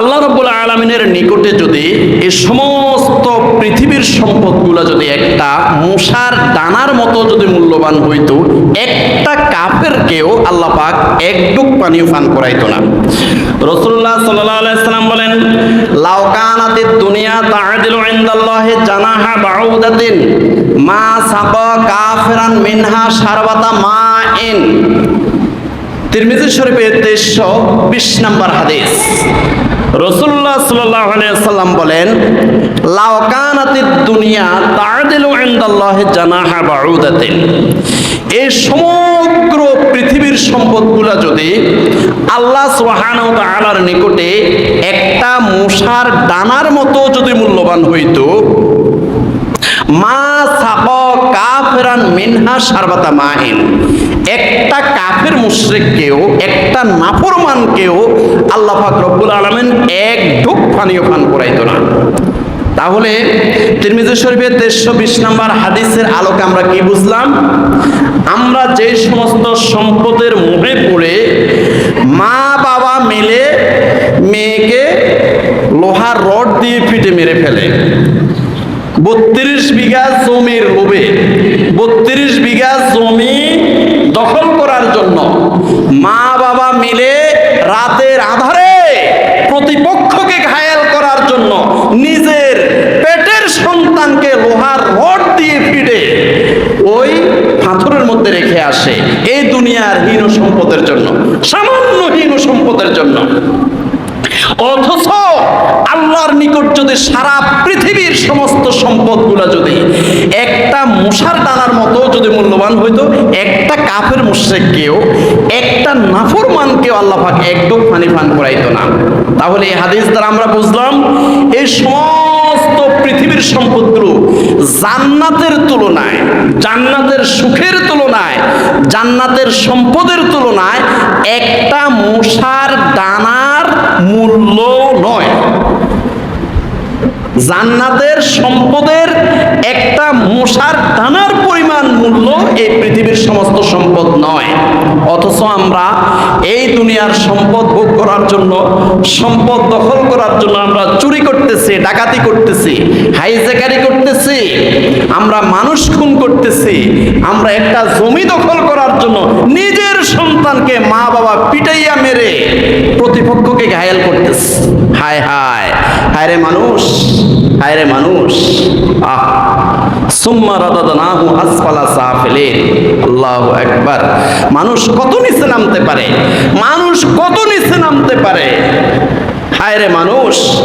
আল্লাহ রব্বুল আলমিনের নিকটে যদি এই সমস্ত পৃথিবীর সম্পদগুলো যদি একটা মশার দানার মতো যদি মূল্যবান হইতো, একটা কাপের কেউ আল্লাহ পাক এক ডুব পানিও পান করাইতো না। রসুল্লাহ সাল্লাম বলেন লাউকানাতির দুনিয়া তাআদিলু ইনদাল্লাহি জানাহা বাউদাতিন, মা সাকা কাফিরান মিনহা শারবাতা মাইন। তিরমিজি শরীফের তেইশশো বিশ নম্বর হাদিস। রসুল্লাহ সাল্লাহ সাল্লাম বলেন লাওকানাতির দুনিয়া তাআদিলু ইনদাল্লাহ জানাহা বাউদাতিন। এই সমগ্র পৃথিবীর সম্পদগুলা যদি আল্লাহ সুবহানাহু ওয়া তাআলার নিকটে একটা মশার ডানার মতো যদি মূল্যবান হইতো, মা সাব কাফেরান মিনহা সারবাতা মাহিন। একটা কাফের মুশরিককেও, একটা নাফরমানকেও আল্লাহ পাক রব্বুল আলামিন এক ঢোক পানীয় পান করাইতো না। তাহলে তিরমিজি শরীফের দেড়শো বিশ নম্বর হাদিসের আলোকে আমরা কি বুঝলাম? আমরা যে সমস্ত সম্পদের মুখে পড়ে মা বাবা মিলে মেয়েকে লোহার রড দিয়ে পিটে মেরে ফেলে। বত্রিশ বিঘা জমির লোভে, বত্রিশ বিঘা জমি দখল করার জন্য মা বাবা মিলে রাতের আধারে প্রতিপক্ষকে ঘায়াল করার জন্য নিজের পেটের সন্তানকে লোহার রড দিয়ে ফিরে ওই পাথরের মধ্যে রেখে আসে। এই দুনিয়ার হীন সম্পদের জন্য, সামান্য হীন সম্পদের জন্য অথচ আল্লাহর নিকট যদি সারা পৃথিবীর সমস্ত সম্পদগুলো যদি একটা মশার দানার মতো যদি মূল্যবান হইতো, একটা কাফের মুশ্রেককেও, একটা নাফরমানকেও আল্লাহ পাক এক ডোক পানি পান করাইতো না। তাহলে এই হাদিস দ্বারা আমরা বুঝলাম, এই সমস্ত পৃথিবীর সম্পদগুলো জান্নাতের তুলনায়, জান্নাতের সুখের তুলনায়, জান্নাতের সম্পদের তুলনায় একটা মশার দানার মূল্য নয়। জান্নাতের সম্পদের একটা মশার দানার পরিমাণ মূল্য এই পৃথিবীর সমস্ত সম্পদ নয়। অথচ আমরা এই দুনিয়ার সম্পদ ভোগ করার জন্য, সম্পদ দখল করার জন্য আমরা চুরি করতেছি, ডাকাতি করতেছি হাইজেকারি করতেছি, আমরা মানুষ খুন করতেছি, আমরা একটা জমি দখল করার জন্য নিজের সন্তানকে মা বাবা পিটাইয়া মেরে প্রতিপক্ষকে ঘায়াল করতেছি। হায় হায়। হায় রে মানুষ, হায়রে মানুষ। আহ, সুম্মা রাদাদনাহু আসফালা সাফিলিন। আল্লাহু আকবার। মানুষ কত নিচে নামতে পারে? মানুষ কত নিচে নামতে পারে? হায়রে মানুষ।